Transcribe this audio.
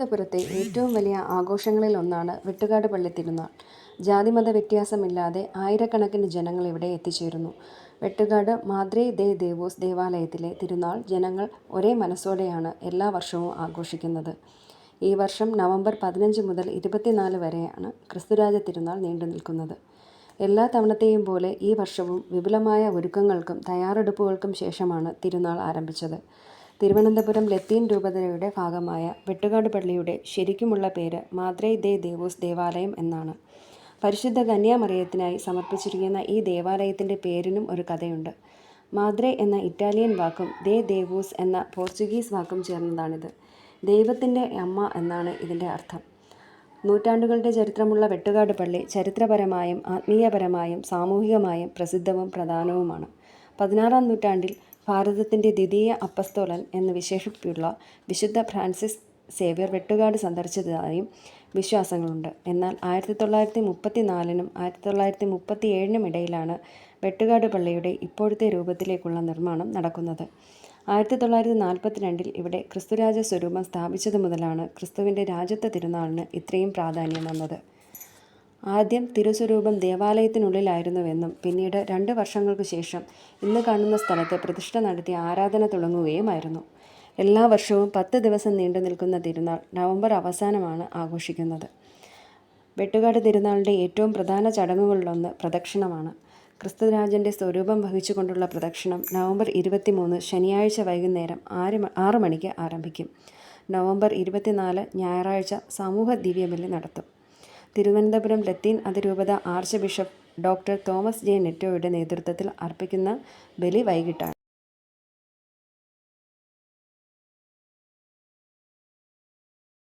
തിരുവനന്തപുരത്തെ ഏറ്റവും വലിയ ആഘോഷങ്ങളിൽ ഒന്നാണ് വെട്ടുകാട് പള്ളി തിരുനാൾ. ജാതിമത വ്യത്യാസമില്ലാതെ ആയിരക്കണക്കിന് ജനങ്ങൾ ഇവിടെ എത്തിച്ചേരുന്നു. വെട്ടുകാട് മാദ്രേ ദേ ദേവോസ് ദേവാലയത്തിലെ തിരുനാൾ ജനങ്ങൾ ഒരേ മനസ്സോടെയാണ് എല്ലാ വർഷവും ആഘോഷിക്കുന്നത്. ഈ വർഷം നവംബർ പതിനഞ്ച് മുതൽ ഇരുപത്തിനാല് വരെയാണ് ക്രിസ്തുരാജ തിരുനാൾ നീണ്ടു നിൽക്കുന്നത്. എല്ലാ തവണത്തെയും പോലെ ഈ വർഷവും വിപുലമായ ഒരുക്കങ്ങൾക്കും തയ്യാറെടുപ്പുകൾക്കും ശേഷമാണ് തിരുനാൾ ആരംഭിച്ചത്. തിരുവനന്തപുരം ലത്തീൻ രൂപതയുടെ ഭാഗമായ വെട്ടുകാട് പള്ളിയുടെ ശരിക്കുമുള്ള പേര് മാദ്രേ ദേ ദേവോസ് ദേവാലയം എന്നാണ്. പരിശുദ്ധ കന്യാമറിയത്തിനായി സമർപ്പിച്ചിരിക്കുന്ന ഈ ദേവാലയത്തിന്റെ പേരിനും ഒരു കഥയുണ്ട്. മാദ്രേ എന്ന ഇറ്റാലിയൻ വാക്കും ദേ ദേവൂസ് എന്ന പോർച്ചുഗീസ് വാക്കും ചേർന്നതാണിത്. ദൈവത്തിന്റെ അമ്മ എന്നാണ് ഇതിന്റെ അർത്ഥം. നൂറ്റാണ്ടുകളുടെ ചരിത്രമുള്ള വെട്ടുകാട് പള്ളി ചരിത്രപരമായും ആത്മീയപരമായും സാമൂഹികമായും പ്രസിദ്ധവും പ്രധാനവുമാണ്. പതിനാറാം നൂറ്റാണ്ടിൽ ഭാരതത്തിന്റെ ദ്വിതീയ അപ്പസ്തോലൻ എന്ന് വിശേഷിപ്പുള്ള വിശുദ്ധ ഫ്രാൻസിസ് സേവ്യർ വെട്ടുകാട് സന്ദർശിച്ചതായും വിശ്വാസങ്ങളുണ്ട്. എന്നാൽ ആയിരത്തി തൊള്ളായിരത്തി മുപ്പത്തി നാലിനും ആയിരത്തി തൊള്ളായിരത്തി മുപ്പത്തി ഏഴിനും ഇടയിലാണ് വെട്ടുകാട് പള്ളിയുടെ ഇപ്പോഴത്തെ രൂപത്തിലേക്കുള്ള നിർമ്മാണം നടക്കുന്നത്. ആയിരത്തി തൊള്ളായിരത്തി നാൽപ്പത്തിരണ്ടിൽ ഇവിടെ ക്രിസ്തുരാജ സ്വരൂപം സ്ഥാപിച്ചത് മുതലാണ് ക്രിസ്തുവിന്റെ രാജ്യത്വ തിരുനാളിന് ഇത്രയും പ്രാധാന്യം വന്നത്. ആദ്യം തിരുസ്വരൂപം ദേവാലയത്തിനുള്ളിലായിരുന്നുവെന്നും പിന്നീട് രണ്ട് വർഷങ്ങൾക്ക് ശേഷം ഇന്ന് കാണുന്ന സ്ഥലത്ത് പ്രതിഷ്ഠ നടത്തി ആരാധന തുടങ്ങുകയുമായിരുന്നു. എല്ലാ വർഷവും പത്ത് ദിവസം നീണ്ടു നിൽക്കുന്ന തിരുനാൾ നവംബർ അവസാനമാണ് ആഘോഷിക്കുന്നത്. വെട്ടുകാട് തിരുനാളിന്റെ ഏറ്റവും പ്രധാന ചടങ്ങുകളിലൊന്ന് പ്രദക്ഷിണമാണ്. ക്രിസ്തുരാജന്റെ സ്വരൂപം വഹിച്ചുകൊണ്ടുള്ള പ്രദക്ഷിണം നവംബർ ഇരുപത്തിമൂന്ന് ശനിയാഴ്ച വൈകുന്നേരം ആറ് ആറ് മണിക്ക് ആരംഭിക്കും. നവംബർ ഇരുപത്തിനാല് ഞായറാഴ്ച സമൂഹ ദിവ്യബലി നടത്തും. തിരുവനന്തപുരം ലത്തീൻ അതിരൂപത archbishop doctor Thomas J നെറ്റോയുടെ നേതൃത്വത്തിൽ അർപ്പിക്കുന്ന ബലി വൈകിട്ടാണ്.